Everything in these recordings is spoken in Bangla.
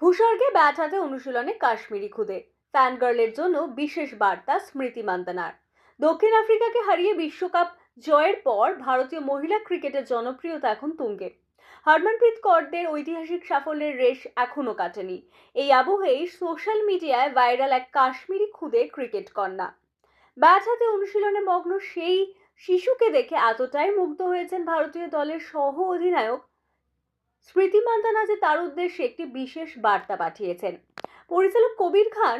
ভূস্বর্গে ব্যাট হাতে অনুশীলনে কাশ্মীরি খুদে। ফ্যানগার্লের জন্য বিশেষ বার্তা স্মৃতি মান্দানার। দক্ষিণ আফ্রিকাকে হারিয়ে বিশ্বকাপ জয়ের পর ভারতীয় মহিলা ক্রিকেটের জনপ্রিয়তা এখন তুঙ্গে। হরমনপ্রীত কৌরদের ঐতিহাসিক সাফল্যের রেশ এখনও কাটেনি। এই আবহেই সোশ্যাল মিডিয়ায় ভাইরাল এক কাশ্মীরি খুদে ক্রিকেট কন্যা। ব্যাট হাতে অনুশীলনে মগ্ন সেই শিশুকে দেখে এতটাই মুগ্ধ হয়েছেন ভারতীয় দলের সহ অধিনায়ক স্মৃতি মান্দানা যে তার উদ্দেশ্যে একটি বিশেষ বার্তা পাঠিয়েছেন। পরিচালক কবির খান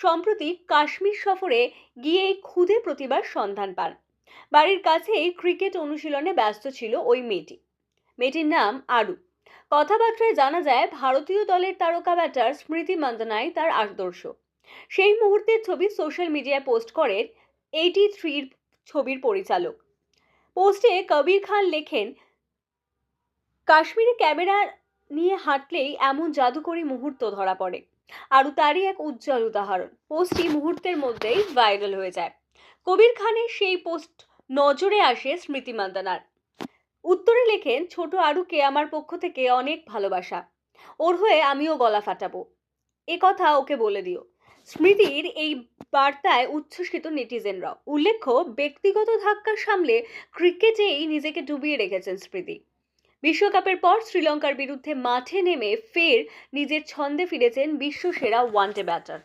সম্প্রতি কাশ্মীর সফরে গিয়ে এই ক্ষুদে প্রতিভার সন্ধান পান। বাড়ির কাছেই ক্রিকেট অনুশীলনে ব্যস্ত ছিল ওই মেয়েটি। মেয়েটির নাম আরু। কথাবার্তায় জানা যায়, ভারতীয় দলের তারকা ব্যাটার স্মৃতি মান্দানাই তার আদর্শ। সেই মুহূর্তের ছবি সোশ্যাল মিডিয়ায় পোস্ট করেন এইটি থ্রির ছবির পরিচালক। পোস্টে কবির খান লেখেন কাশ্মীরে ক্যামেরা নিয়ে হাঁটলেই এমন জাদুকরী মুহূর্ত ধরা পড়ে। আর তারই এক উজ্জ্বল উদাহরণ। পোস্টটি মুহূর্তের মধ্যেই ভাইরাল হয়ে যায়। কবির খানের সেই পোস্ট নজরে আসে স্মৃতি মান্দানার। উত্তরে লেখেন, ছোট আরুকে আমার পক্ষ থেকে অনেক ভালোবাসা। ওর হয়ে আমিও গলা ফাটাবো। এ কথা ওকে বলে দিও। স্মৃতির এই বার্তায় উচ্ছ্বসিত নেটিজেনরা উল্লেখ্য, ব্যক্তিগত ধাক্কা সামলে ক্রিকেটেই নিজেকে ডুবিয়ে রেখেছেন স্মৃতি। বিশ্বকাপের পর শ্রীলঙ্কার বিরুদ্ধে মাঠে নেমে ফের নিজের ছন্দে ফিরেছেন বিশ্বসেরা ওয়ানডে ব্যাটার।